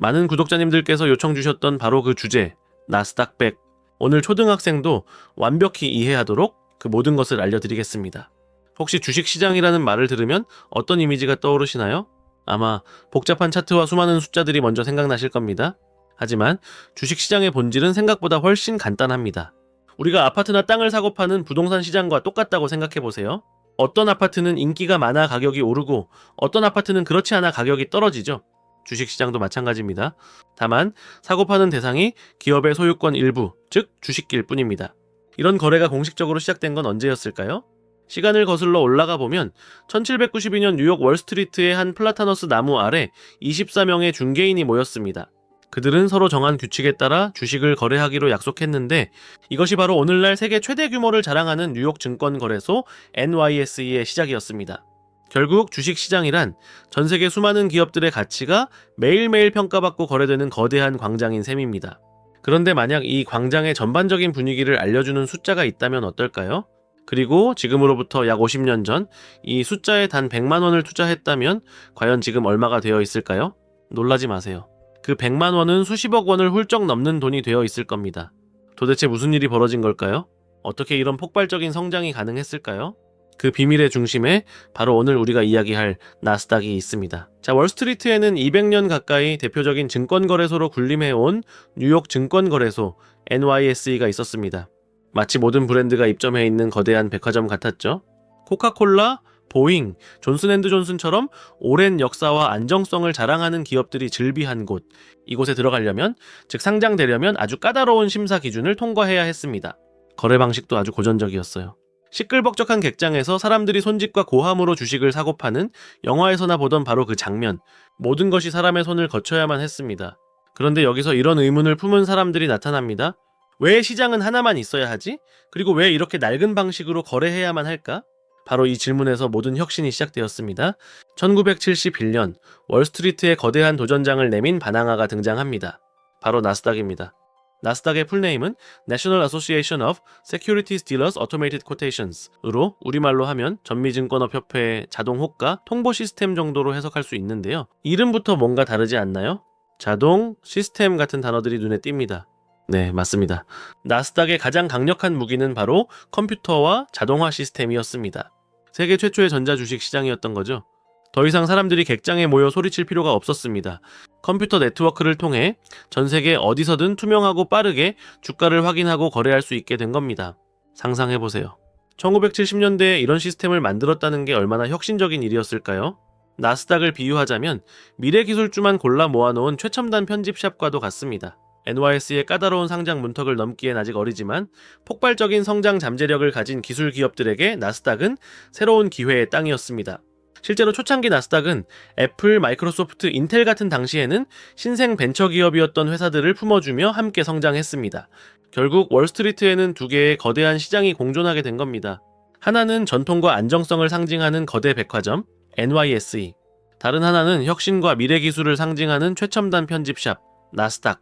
많은 구독자님들께서 요청 주셨던 바로 그 주제, 나스닥 100. 오늘 초등학생도 완벽히 이해하도록 그 모든 것을 알려드리겠습니다. 혹시 주식시장이라는 말을 들으면 어떤 이미지가 떠오르시나요? 아마 복잡한 차트와 수많은 숫자들이 먼저 생각나실 겁니다. 하지만 주식시장의 본질은 생각보다 훨씬 간단합니다. 우리가 아파트나 땅을 사고 파는 부동산 시장과 똑같다고 생각해 보세요. 어떤 아파트는 인기가 많아 가격이 오르고 어떤 아파트는 그렇지 않아 가격이 떨어지죠. 주식시장도 마찬가지입니다. 다만 사고 파는 대상이 기업의 소유권 일부, 즉 주식길 뿐입니다. 이런 거래가 공식적으로 시작된 건 언제였을까요? 시간을 거슬러 올라가 보면 1792년 뉴욕 월스트리트의 한 플라타너스 나무 아래 24명의 중개인이 모였습니다. 그들은 서로 정한 규칙에 따라 주식을 거래하기로 약속했는데 이것이 바로 오늘날 세계 최대 규모를 자랑하는 뉴욕 증권 거래소 NYSE의 시작이었습니다. 결국 주식시장이란 전 세계 수많은 기업들의 가치가 매일매일 평가받고 거래되는 거대한 광장인 셈입니다. 그런데 만약 이 광장의 전반적인 분위기를 알려주는 숫자가 있다면 어떨까요? 그리고 지금으로부터 약 50년 전 이 숫자에 단 100만 원을 투자했다면 과연 지금 얼마가 되어 있을까요? 놀라지 마세요. 그 100만 원은 수십억 원을 훌쩍 넘는 돈이 되어 있을 겁니다. 도대체 무슨 일이 벌어진 걸까요? 어떻게 이런 폭발적인 성장이 가능했을까요? 그 비밀의 중심에 바로 오늘 우리가 이야기할 나스닥이 있습니다. 자, 월스트리트에는 200년 가까이 대표적인 증권거래소로 군림해온 뉴욕 증권거래소 NYSE가 있었습니다. 마치 모든 브랜드가 입점해 있는 거대한 백화점 같았죠. 코카콜라, 보잉, 존슨앤드존슨처럼 오랜 역사와 안정성을 자랑하는 기업들이 즐비한 곳. 이곳에 들어가려면, 즉 상장되려면 아주 까다로운 심사 기준을 통과해야 했습니다. 거래 방식도 아주 고전적이었어요. 시끌벅적한 객장에서 사람들이 손짓과 고함으로 주식을 사고 파는 영화에서나 보던 바로 그 장면. 모든 것이 사람의 손을 거쳐야만 했습니다. 그런데 여기서 이런 의문을 품은 사람들이 나타납니다. 왜 시장은 하나만 있어야 하지? 그리고 왜 이렇게 낡은 방식으로 거래해야만 할까? 바로 이 질문에서 모든 혁신이 시작되었습니다. 1971년 월스트리트에 거대한 도전장을 내민 바나나가 등장합니다. 바로 나스닥입니다. 나스닥의 풀네임은 National Association of Securities Dealers Automated Quotations으로 우리말로 하면 전미증권업협회의 자동 호가 통보 시스템 정도로 해석할 수 있는데요. 이름부터 뭔가 다르지 않나요? 자동, 시스템 같은 단어들이 눈에 띕니다. 네, 맞습니다. 나스닥의 가장 강력한 무기는 바로 컴퓨터와 자동화 시스템이었습니다. 세계 최초의 전자 주식 시장이었던 거죠. 더 이상 사람들이 객장에 모여 소리칠 필요가 없었습니다. 컴퓨터 네트워크를 통해 전 세계 어디서든 투명하고 빠르게 주가를 확인하고 거래할 수 있게 된 겁니다. 상상해보세요. 1970년대에 이런 시스템을 만들었다는 게 얼마나 혁신적인 일이었을까요? 나스닥을 비유하자면 미래 기술주만 골라 모아놓은 최첨단 편집샵과도 같습니다. NYS의 까다로운 상장 문턱을 넘기엔 아직 어리지만 폭발적인 성장 잠재력을 가진 기술 기업들에게 나스닥은 새로운 기회의 땅이었습니다. 실제로 초창기 나스닥은 애플, 마이크로소프트, 인텔 같은 당시에는 신생 벤처 기업이었던 회사들을 품어주며 함께 성장했습니다. 결국 월스트리트에는 두 개의 거대한 시장이 공존하게 된 겁니다. 하나는 전통과 안정성을 상징하는 거대 백화점, NYSE. 다른 하나는 혁신과 미래 기술을 상징하는 최첨단 편집샵, 나스닥.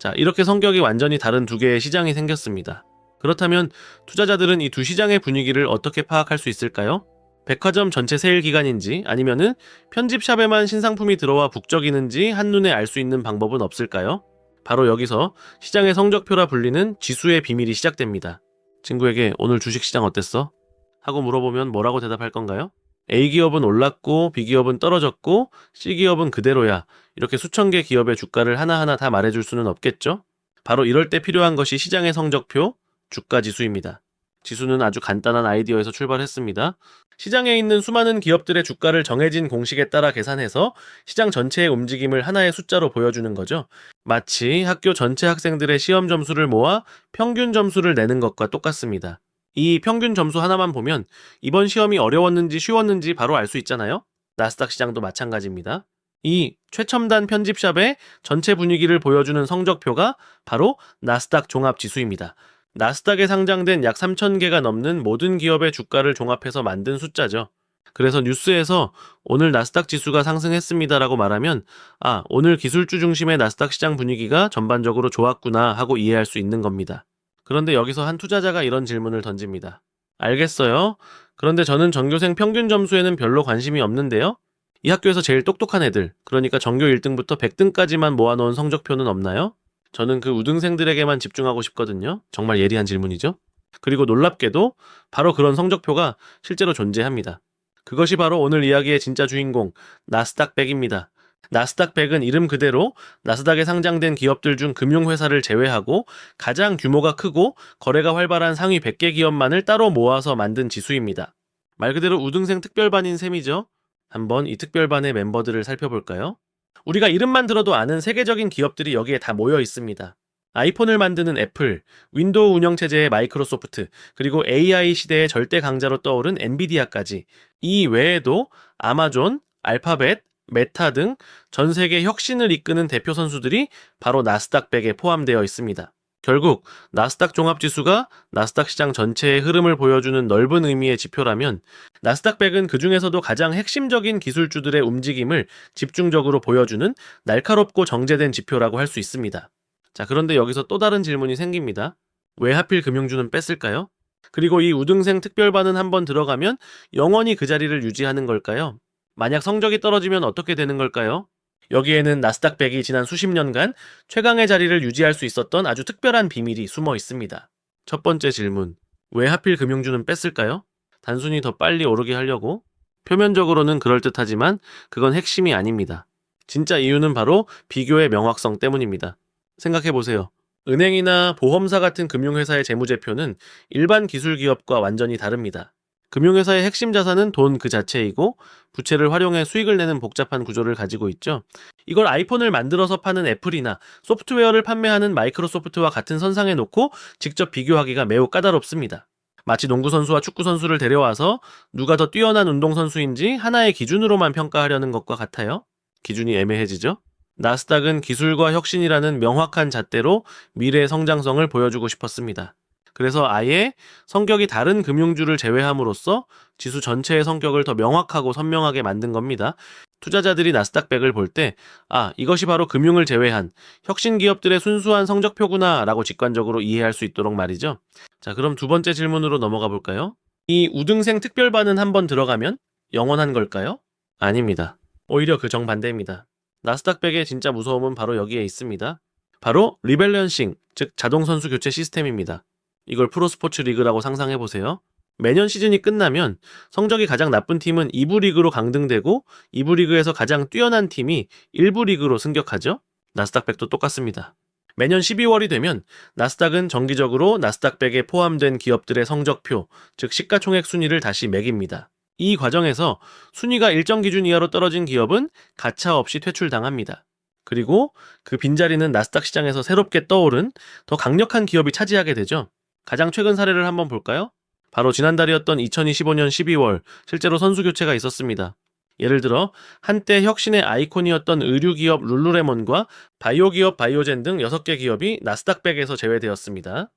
자, 이렇게 성격이 완전히 다른 두 개의 시장이 생겼습니다. 그렇다면 투자자들은 이 두 시장의 분위기를 어떻게 파악할 수 있을까요? 백화점 전체 세일 기간인지 아니면은 편집샵에만 신상품이 들어와 북적이는지 한눈에 알 수 있는 방법은 없을까요? 바로 여기서 시장의 성적표라 불리는 지수의 비밀이 시작됩니다. 친구에게 오늘 주식시장 어땠어? 하고 물어보면 뭐라고 대답할 건가요? A기업은 올랐고 B기업은 떨어졌고 C기업은 그대로야. 이렇게 수천 개 기업의 주가를 하나하나 다 말해줄 수는 없겠죠? 바로 이럴 때 필요한 것이 시장의 성적표, 주가 지수입니다. 지수는 아주 간단한 아이디어에서 출발했습니다. 시장에 있는 수많은 기업들의 주가를 정해진 공식에 따라 계산해서 시장 전체의 움직임을 하나의 숫자로 보여주는 거죠. 마치 학교 전체 학생들의 시험 점수를 모아 평균 점수를 내는 것과 똑같습니다. 이 평균 점수 하나만 보면 이번 시험이 어려웠는지 쉬웠는지 바로 알 수 있잖아요. 나스닥 시장도 마찬가지입니다. 이 최첨단 편집샵의 전체 분위기를 보여주는 성적표가 바로 나스닥 종합 지수입니다. 나스닥에 상장된 약 3,000개가 넘는 모든 기업의 주가를 종합해서 만든 숫자죠. 그래서 뉴스에서 오늘 나스닥 지수가 상승했습니다라고 말하면 아, 오늘 기술주 중심의 나스닥 시장 분위기가 전반적으로 좋았구나 하고 이해할 수 있는 겁니다. 그런데 여기서 한 투자자가 이런 질문을 던집니다. 알겠어요. 그런데 저는 전교생 평균 점수에는 별로 관심이 없는데요. 이 학교에서 제일 똑똑한 애들, 그러니까 전교 1등부터 100등까지만 모아놓은 성적표는 없나요? 저는 그 우등생들에게만 집중하고 싶거든요. 정말 예리한 질문이죠. 그리고 놀랍게도 바로 그런 성적표가 실제로 존재합니다. 그것이 바로 오늘 이야기의 진짜 주인공, 나스닥 100입니다. 나스닥 100은 이름 그대로 나스닥에 상장된 기업들 중 금융회사를 제외하고 가장 규모가 크고 거래가 활발한 상위 100개 기업만을 따로 모아서 만든 지수입니다. 말 그대로 우등생 특별반인 셈이죠. 한번 이 특별반의 멤버들을 살펴볼까요? 우리가 이름만 들어도 아는 세계적인 기업들이 여기에 다 모여 있습니다. 아이폰을 만드는 애플, 윈도우 운영체제의 마이크로소프트, 그리고 AI 시대의 절대 강자로 떠오른 엔비디아까지 이 외에도 아마존, 알파벳, 메타 등 전 세계 혁신을 이끄는 대표 선수들이 바로 나스닥 100에 포함되어 있습니다. 결국 나스닥 종합지수가 나스닥 시장 전체의 흐름을 보여주는 넓은 의미의 지표라면 나스닥 100은 그 중에서도 가장 핵심적인 기술주들의 움직임을 집중적으로 보여주는 날카롭고 정제된 지표라고 할 수 있습니다. 자, 그런데 여기서 또 다른 질문이 생깁니다. 왜 하필 금융주는 뺐을까요? 그리고 이 우등생 특별반은 한번 들어가면 영원히 그 자리를 유지하는 걸까요? 만약 성적이 떨어지면 어떻게 되는 걸까요? 여기에는 나스닥 100이 지난 수십 년간 최강의 자리를 유지할 수 있었던 아주 특별한 비밀이 숨어 있습니다. 첫 번째 질문. 왜 하필 금융주는 뺐을까요? 단순히 더 빨리 오르게 하려고? 표면적으로는 그럴듯하지만 그건 핵심이 아닙니다. 진짜 이유는 바로 비교의 명확성 때문입니다. 생각해보세요. 은행이나 보험사 같은 금융회사의 재무제표는 일반 기술 기업과 완전히 다릅니다. 금융회사의 핵심 자산은 돈 그 자체이고 부채를 활용해 수익을 내는 복잡한 구조를 가지고 있죠. 이걸 아이폰을 만들어서 파는 애플이나 소프트웨어를 판매하는 마이크로소프트와 같은 선상에 놓고 직접 비교하기가 매우 까다롭습니다. 마치 농구선수와 축구선수를 데려와서 누가 더 뛰어난 운동선수인지 하나의 기준으로만 평가하려는 것과 같아요. 기준이 애매해지죠? 나스닥은 기술과 혁신이라는 명확한 잣대로 미래의 성장성을 보여주고 싶었습니다. 그래서 아예 성격이 다른 금융주를 제외함으로써 지수 전체의 성격을 더 명확하고 선명하게 만든 겁니다. 투자자들이 나스닥 100을 볼 때, 아, 이것이 바로 금융을 제외한 혁신 기업들의 순수한 성적표구나 라고 직관적으로 이해할 수 있도록 말이죠. 자, 그럼 두 번째 질문으로 넘어가 볼까요? 이 우등생 특별반은 한번 들어가면 영원한 걸까요? 아닙니다. 오히려 그 정반대입니다. 나스닥 100의 진짜 무서움은 바로 여기에 있습니다. 바로 리밸런싱, 즉 자동 선수 교체 시스템입니다. 이걸 프로스포츠 리그라고 상상해 보세요. 매년 시즌이 끝나면 성적이 가장 나쁜 팀은 2부 리그로 강등되고 2부 리그에서 가장 뛰어난 팀이 1부 리그로 승격하죠. 나스닥 100도 똑같습니다. 매년 12월이 되면 나스닥은 정기적으로 나스닥 100에 포함된 기업들의 성적표, 즉 시가총액 순위를 다시 매깁니다. 이 과정에서 순위가 일정 기준 이하로 떨어진 기업은 가차 없이 퇴출당합니다. 그리고 그 빈자리는 나스닥 시장에서 새롭게 떠오른 더 강력한 기업이 차지하게 되죠. 가장 최근 사례를 한번 볼까요? 바로 지난달이었던 2025년 12월 실제로 선수 교체가 있었습니다. 예를 들어 한때 혁신의 아이콘이었던 의류 기업 룰루레몬과 바이오 기업 바이오젠 등 6개 기업이 나스닥 100에서 제외되었습니다.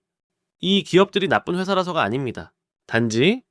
이 기업들이 나쁜 회사라서가 아닙니다. 단지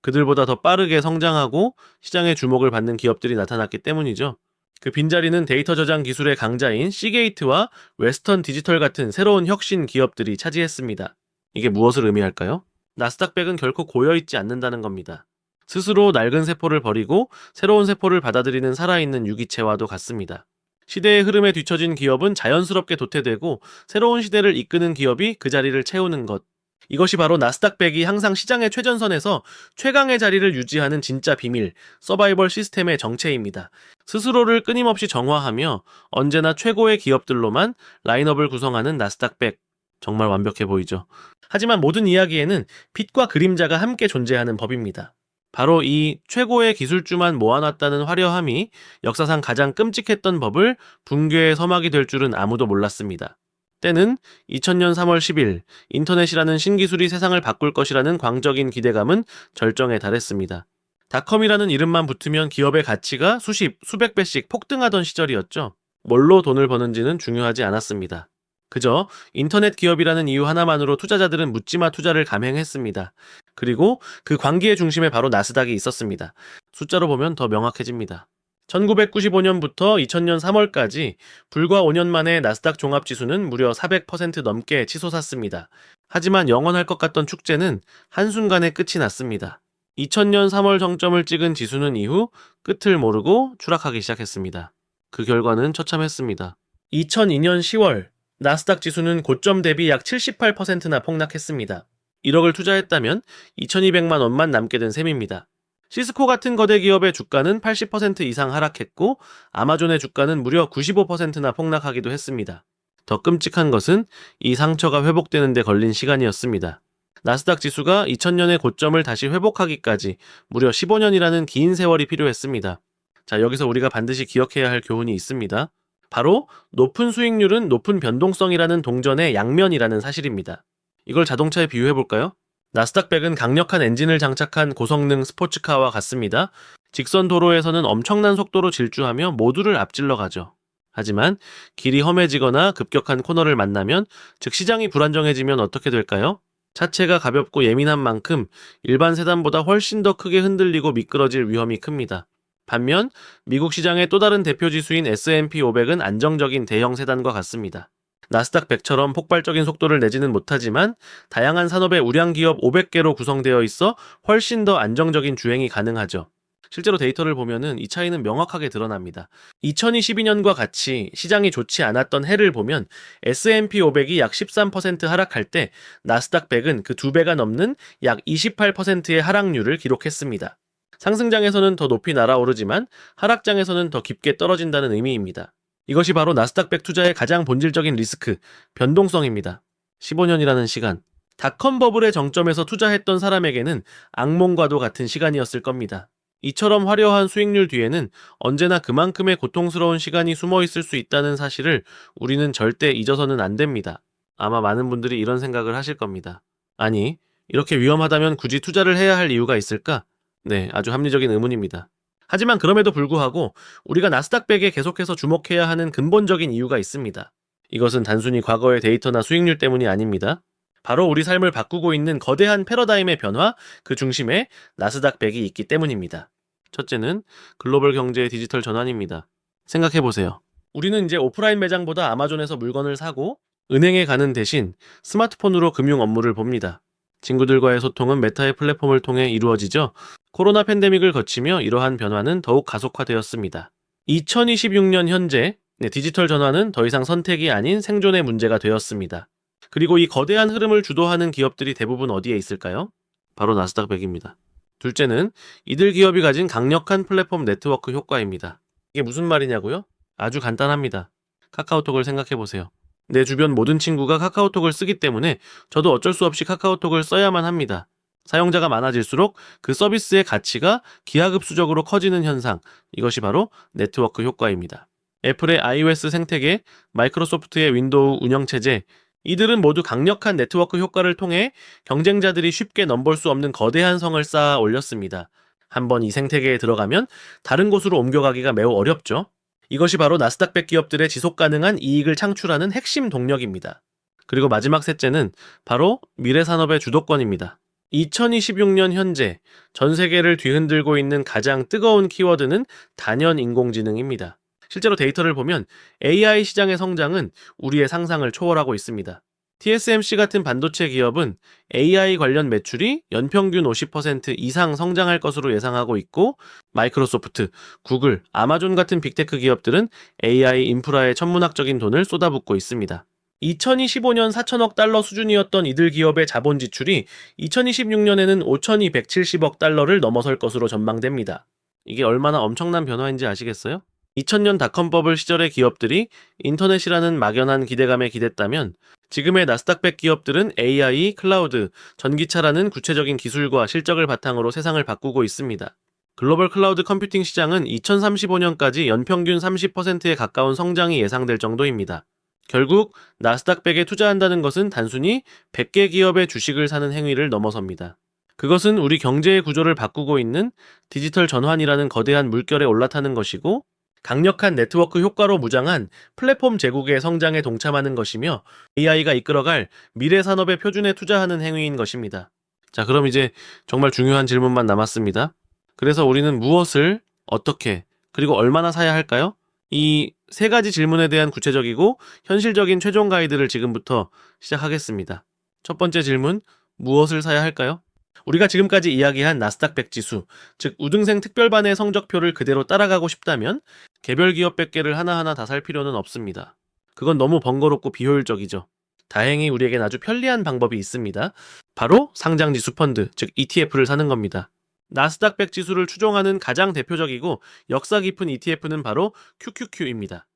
그들보다 더 빠르게 성장하고 시장의 주목을 받는 기업들이 나타났기 때문이죠. 그 빈자리는 데이터 저장 기술의 강자인 시게이트와 웨스턴 디지털 같은 새로운 혁신 기업들이 차지했습니다. 이게 무엇을 의미할까요? 나스닥 100은 결코 고여있지 않는다는 겁니다. 스스로 낡은 세포를 버리고 새로운 세포를 받아들이는 살아있는 유기체와도 같습니다. 시대의 흐름에 뒤처진 기업은 자연스럽게 도태되고 새로운 시대를 이끄는 기업이 그 자리를 채우는 것. 이것이 바로 나스닥 100이 항상 시장의 최전선에서 최강의 자리를 유지하는 진짜 비밀, 서바이벌 시스템의 정체입니다. 스스로를 끊임없이 정화하며 언제나 최고의 기업들로만 라인업을 구성하는 나스닥 100. 정말 완벽해 보이죠. 하지만 모든 이야기에는 빛과 그림자가 함께 존재하는 법입니다. 바로 이 최고의 기술주만 모아놨다는 화려함이 역사상 가장 끔찍했던 법을 붕괴의 서막이 될 줄은 아무도 몰랐습니다. 때는 2000년 3월 10일 인터넷이라는 신기술이 세상을 바꿀 것이라는 광적인 기대감은 절정에 달했습니다. 닷컴이라는 이름만 붙으면 기업의 가치가 수십, 수백 배씩 폭등하던 시절이었죠. 뭘로 돈을 버는지는 중요하지 않았습니다. 그저 인터넷 기업이라는 이유 하나만으로 투자자들은 묻지마 투자를 감행했습니다. 그리고 그 광기의 중심에 바로 나스닥이 있었습니다. 숫자로 보면 더 명확해집니다. 1995년부터 2000년 3월까지 불과 5년 만에 나스닥 종합지수는 무려 400% 넘게 치솟았습니다. 하지만 영원할 것 같던 축제는 한순간에 끝이 났습니다. 2000년 3월 정점을 찍은 지수는 이후 끝을 모르고 추락하기 시작했습니다. 그 결과는 처참했습니다. 2002년 10월 나스닥 지수는 고점 대비 약 78%나 폭락했습니다. 1억을 투자했다면 2200만 원만 남게 된 셈입니다. 시스코 같은 거대 기업의 주가는 80% 이상 하락했고 아마존의 주가는 무려 95%나 폭락하기도 했습니다. 더 끔찍한 것은 이 상처가 회복되는 데 걸린 시간이었습니다. 나스닥 지수가 2000년의 고점을 다시 회복하기까지 무려 15년이라는 긴 세월이 필요했습니다. 자, 여기서 우리가 반드시 기억해야 할 교훈이 있습니다. 바로 높은 수익률은 높은 변동성이라는 동전의 양면이라는 사실입니다. 이걸 자동차에 비유해 볼까요? 나스닥 100은 강력한 엔진을 장착한 고성능 스포츠카와 같습니다. 직선 도로에서는 엄청난 속도로 질주하며 모두를 앞질러 가죠. 하지만 길이 험해지거나 급격한 코너를 만나면 즉 시장이 불안정해지면 어떻게 될까요? 차체가 가볍고 예민한 만큼 일반 세단보다 훨씬 더 크게 흔들리고 미끄러질 위험이 큽니다. 반면 미국 시장의 또 다른 대표 지수인 S&P 500은 안정적인 대형 세단과 같습니다. 나스닥 100처럼 폭발적인 속도를 내지는 못하지만 다양한 산업의 우량 기업 500개로 구성되어 있어 훨씬 더 안정적인 주행이 가능하죠. 실제로 데이터를 보면은 이 차이는 명확하게 드러납니다. 2022년과 같이 시장이 좋지 않았던 해를 보면 S&P 500이 약 13% 하락할 때 나스닥 100은 그 두 배가 넘는 약 28%의 하락률을 기록했습니다. 상승장에서는 더 높이 날아오르지만 하락장에서는 더 깊게 떨어진다는 의미입니다. 이것이 바로 나스닥 100 투자의 가장 본질적인 리스크, 변동성입니다. 15년이라는 시간. 닷컴 버블의 정점에서 투자했던 사람에게는 악몽과도 같은 시간이었을 겁니다. 이처럼 화려한 수익률 뒤에는 언제나 그만큼의 고통스러운 시간이 숨어 있을 수 있다는 사실을 우리는 절대 잊어서는 안 됩니다. 아마 많은 분들이 이런 생각을 하실 겁니다. 아니, 이렇게 위험하다면 굳이 투자를 해야 할 이유가 있을까? 네, 아주 합리적인 의문입니다. 하지만 그럼에도 불구하고 우리가 나스닥 100에 계속해서 주목해야 하는 근본적인 이유가 있습니다. 이것은 단순히 과거의 데이터나 수익률 때문이 아닙니다. 바로 우리 삶을 바꾸고 있는 거대한 패러다임의 변화, 그 중심에 나스닥 100이 있기 때문입니다. 첫째는 글로벌 경제의 디지털 전환입니다. 생각해보세요. 우리는 이제 오프라인 매장보다 아마존에서 물건을 사고 은행에 가는 대신 스마트폰으로 금융 업무를 봅니다. 친구들과의 소통은 메타의 플랫폼을 통해 이루어지죠. 코로나 팬데믹을 거치며 이러한 변화는 더욱 가속화되었습니다. 2026년 현재 네, 디지털 전환은 더 이상 선택이 아닌 생존의 문제가 되었습니다. 그리고 이 거대한 흐름을 주도하는 기업들이 대부분 어디에 있을까요? 바로 나스닥 100입니다. 둘째는 이들 기업이 가진 강력한 플랫폼 네트워크 효과입니다. 이게 무슨 말이냐고요? 아주 간단합니다. 카카오톡을 생각해 보세요. 내 주변 모든 친구가 카카오톡을 쓰기 때문에 저도 어쩔 수 없이 카카오톡을 써야만 합니다. 사용자가 많아질수록 그 서비스의 가치가 기하급수적으로 커지는 현상, 이것이 바로 네트워크 효과입니다. 애플의 iOS 생태계, 마이크로소프트의 윈도우 운영체제, 이들은 모두 강력한 네트워크 효과를 통해 경쟁자들이 쉽게 넘볼 수 없는 거대한 성을 쌓아 올렸습니다. 한번 이 생태계에 들어가면 다른 곳으로 옮겨가기가 매우 어렵죠. 이것이 바로 나스닥 100 기업들의 지속 가능한 이익을 창출하는 핵심 동력입니다. 그리고 마지막 셋째는 바로 미래 산업의 주도권입니다. 2026년 현재 전 세계를 뒤흔들고 있는 가장 뜨거운 키워드는 단연 인공지능입니다. 실제로 데이터를 보면 AI 시장의 성장은 우리의 상상을 초월하고 있습니다. TSMC 같은 반도체 기업은 AI 관련 매출이 연평균 50% 이상 성장할 것으로 예상하고 있고, 마이크로소프트, 구글, 아마존 같은 빅테크 기업들은 AI 인프라에 천문학적인 돈을 쏟아붓고 있습니다. 2025년 4천억 달러 수준이었던 이들 기업의 자본 지출이 2026년에는 5,270억 달러를 넘어설 것으로 전망됩니다. 이게 얼마나 엄청난 변화인지 아시겠어요? 2000년 닷컴 버블 시절의 기업들이 인터넷이라는 막연한 기대감에 기댔다면 지금의 나스닥 100 기업들은 AI, 클라우드, 전기차라는 구체적인 기술과 실적을 바탕으로 세상을 바꾸고 있습니다. 글로벌 클라우드 컴퓨팅 시장은 2035년까지 연평균 30%에 가까운 성장이 예상될 정도입니다. 결국 나스닥 100에 투자한다는 것은 단순히 100개 기업의 주식을 사는 행위를 넘어섭니다. 그것은 우리 경제의 구조를 바꾸고 있는 디지털 전환이라는 거대한 물결에 올라타는 것이고 강력한 네트워크 효과로 무장한 플랫폼 제국의 성장에 동참하는 것이며 AI가 이끌어갈 미래 산업의 표준에 투자하는 행위인 것입니다. 자, 그럼 이제 정말 중요한 질문만 남았습니다. 그래서 우리는 무엇을 어떻게 그리고 얼마나 사야 할까요? 이 세 가지 질문에 대한 구체적이고 현실적인 최종 가이드를 지금부터 시작하겠습니다. 첫 번째 질문, 무엇을 사야 할까요? 우리가 지금까지 이야기한 나스닥 100 지수, 즉 우등생 특별반의 성적표를 그대로 따라가고 싶다면 개별 기업 100개를 하나하나 다 살 필요는 없습니다. 그건 너무 번거롭고 비효율적이죠. 다행히 우리에겐 아주 편리한 방법이 있습니다. 바로 상장지수 펀드, 즉 ETF를 사는 겁니다. 나스닥 100 지수를 추종하는 가장 대표적이고 역사 깊은 ETF는 바로 QQQ입니다.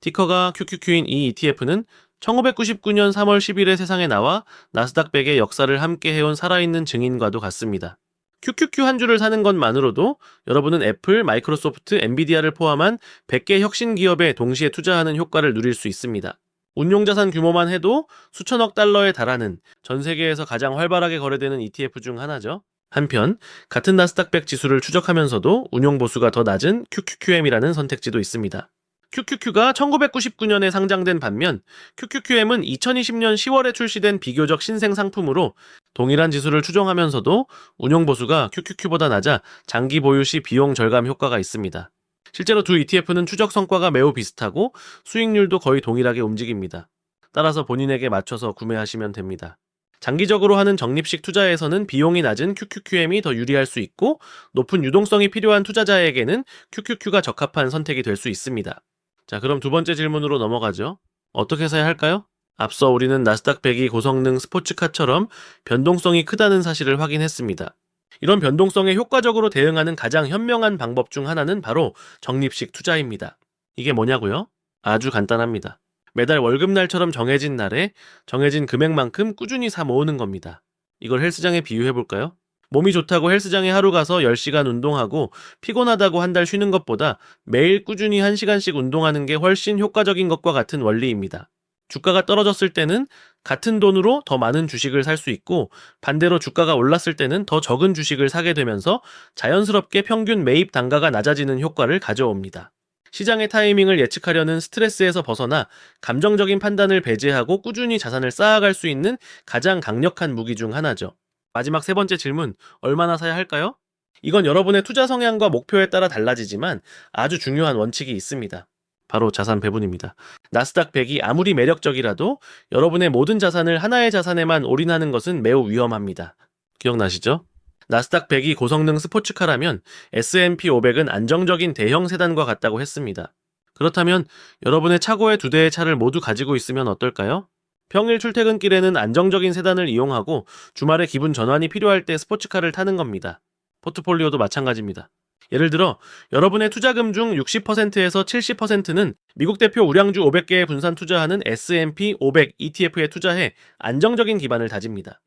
티커가 QQQ인 이 ETF는 1999년 3월 10일에 세상에 나와 나스닥 100의 역사를 함께 해온 살아있는 증인과도 같습니다. QQQ 한 주를 사는 것만으로도 여러분은 애플, 마이크로소프트, 엔비디아를 포함한 100개 혁신 기업에 동시에 투자하는 효과를 누릴 수 있습니다. 운용 자산 규모만 해도 수천억 달러에 달하는 전 세계에서 가장 활발하게 거래되는 ETF 중 하나죠. 한편 같은 나스닥 100 지수를 추적하면서도 운용 보수가 더 낮은 QQQM이라는 선택지도 있습니다. QQQ가 1999년에 상장된 반면 QQQM은 2020년 10월에 출시된 비교적 신생 상품으로 동일한 지수를 추종하면서도 운용 보수가 QQQ보다 낮아 장기 보유 시 비용 절감 효과가 있습니다. 실제로 두 ETF는 추적 성과가 매우 비슷하고 수익률도 거의 동일하게 움직입니다. 따라서 본인에게 맞춰서 구매하시면 됩니다. 장기적으로 하는 적립식 투자에서는 비용이 낮은 QQQM이 더 유리할 수 있고 높은 유동성이 필요한 투자자에게는 QQQ가 적합한 선택이 될 수 있습니다. 자, 그럼 두 번째 질문으로 넘어가죠. 어떻게 사야 할까요? 앞서 우리는 나스닥 100이 고성능 스포츠카처럼 변동성이 크다는 사실을 확인했습니다. 이런 변동성에 효과적으로 대응하는 가장 현명한 방법 중 하나는 바로 적립식 투자입니다. 이게 뭐냐고요? 아주 간단합니다. 매달 월급날처럼 정해진 날에 정해진 금액만큼 꾸준히 사 모으는 겁니다. 이걸 헬스장에 비유해 볼까요? 몸이 좋다고 헬스장에 하루 가서 10시간 운동하고 피곤하다고 한 달 쉬는 것보다 매일 꾸준히 1시간씩 운동하는 게 훨씬 효과적인 것과 같은 원리입니다. 주가가 떨어졌을 때는 같은 돈으로 더 많은 주식을 살 수 있고 반대로 주가가 올랐을 때는 더 적은 주식을 사게 되면서 자연스럽게 평균 매입 단가가 낮아지는 효과를 가져옵니다. 시장의 타이밍을 예측하려는 스트레스에서 벗어나 감정적인 판단을 배제하고 꾸준히 자산을 쌓아갈 수 있는 가장 강력한 무기 중 하나죠. 마지막 세 번째 질문, 얼마나 사야 할까요? 이건 여러분의 투자 성향과 목표에 따라 달라지지만 아주 중요한 원칙이 있습니다. 바로 자산 배분입니다. 나스닥 100이 아무리 매력적이라도 여러분의 모든 자산을 하나의 자산에만 올인하는 것은 매우 위험합니다. 기억나시죠? 나스닥 100이 고성능 스포츠카라면 S&P 500은 안정적인 대형 세단과 같다고 했습니다. 그렇다면 여러분의 차고에 두 대의 차를 모두 가지고 있으면 어떨까요? 평일 출퇴근길에는 안정적인 세단을 이용하고 주말에 기분 전환이 필요할 때 스포츠카를 타는 겁니다. 포트폴리오도 마찬가지입니다. 예를 들어 여러분의 투자금 중 60%에서 70%는 미국 대표 우량주 500개에 분산 투자하는 S&P 500 ETF에 투자해 안정적인 기반을 다집니다.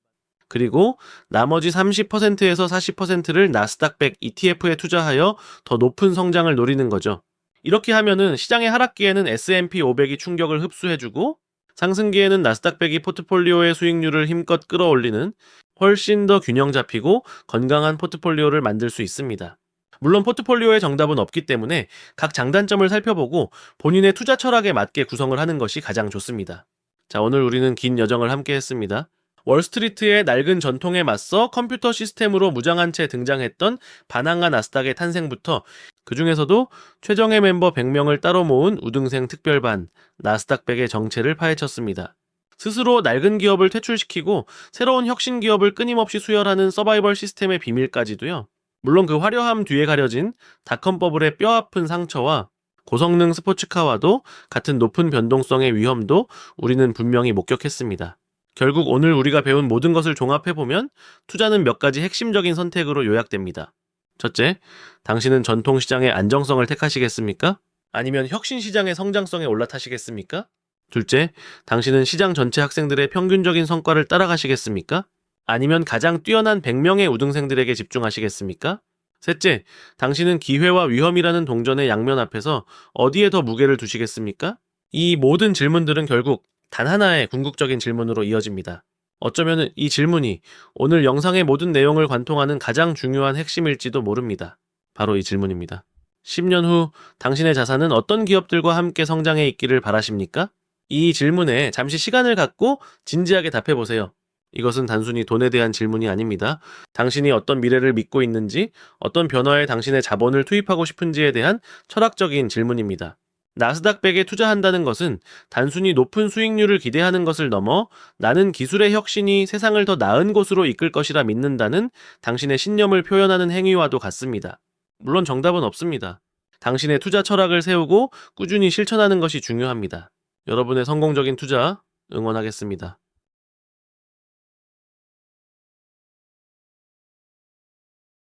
그리고 나머지 30%에서 40%를 나스닥 100 ETF에 투자하여 더 높은 성장을 노리는 거죠. 이렇게 하면은 시장의 하락기에는 S&P 500이 충격을 흡수해주고 상승기에는 나스닥 100이 포트폴리오의 수익률을 힘껏 끌어올리는 훨씬 더 균형 잡히고 건강한 포트폴리오를 만들 수 있습니다. 물론 포트폴리오의 정답은 없기 때문에 각 장단점을 살펴보고 본인의 투자 철학에 맞게 구성을 하는 것이 가장 좋습니다. 자, 오늘 우리는 긴 여정을 함께 했습니다. 월스트리트의 낡은 전통에 맞서 컴퓨터 시스템으로 무장한 채 등장했던 바낭가 나스닥의 탄생부터 그 중에서도 최정예 멤버 100명을 따로 모은 우등생 특별반 나스닥 100의 정체를 파헤쳤습니다. 스스로 낡은 기업을 퇴출시키고 새로운 혁신 기업을 끊임없이 수혈하는 서바이벌 시스템의 비밀까지도요. 물론 그 화려함 뒤에 가려진 닷컴 버블의 뼈아픈 상처와 고성능 스포츠카와도 같은 높은 변동성의 위험도 우리는 분명히 목격했습니다. 결국 오늘 우리가 배운 모든 것을 종합해보면 투자는 몇 가지 핵심적인 선택으로 요약됩니다. 첫째, 당신은 전통시장의 안정성을 택하시겠습니까? 아니면 혁신시장의 성장성에 올라타시겠습니까? 둘째, 당신은 시장 전체 학생들의 평균적인 성과를 따라가시겠습니까? 아니면 가장 뛰어난 100명의 우등생들에게 집중하시겠습니까? 셋째, 당신은 기회와 위험이라는 동전의 양면 앞에서 어디에 더 무게를 두시겠습니까? 이 모든 질문들은 결국 단 하나의 궁극적인 질문으로 이어집니다. 어쩌면 이 질문이 오늘 영상의 모든 내용을 관통하는 가장 중요한 핵심일지도 모릅니다. 바로 이 질문입니다. 10년 후 당신의 자산은 어떤 기업들과 함께 성장해 있기를 바라십니까? 이 질문에 잠시 시간을 갖고 진지하게 답해 보세요. 이것은 단순히 돈에 대한 질문이 아닙니다. 당신이 어떤 미래를 믿고 있는지, 어떤 변화에 당신의 자본을 투입하고 싶은지에 대한 철학적인 질문입니다. 나스닥 100에 투자한다는 것은 단순히 높은 수익률을 기대하는 것을 넘어 나는 기술의 혁신이 세상을 더 나은 곳으로 이끌 것이라 믿는다는 당신의 신념을 표현하는 행위와도 같습니다. 물론 정답은 없습니다. 당신의 투자 철학을 세우고 꾸준히 실천하는 것이 중요합니다. 여러분의 성공적인 투자 응원하겠습니다.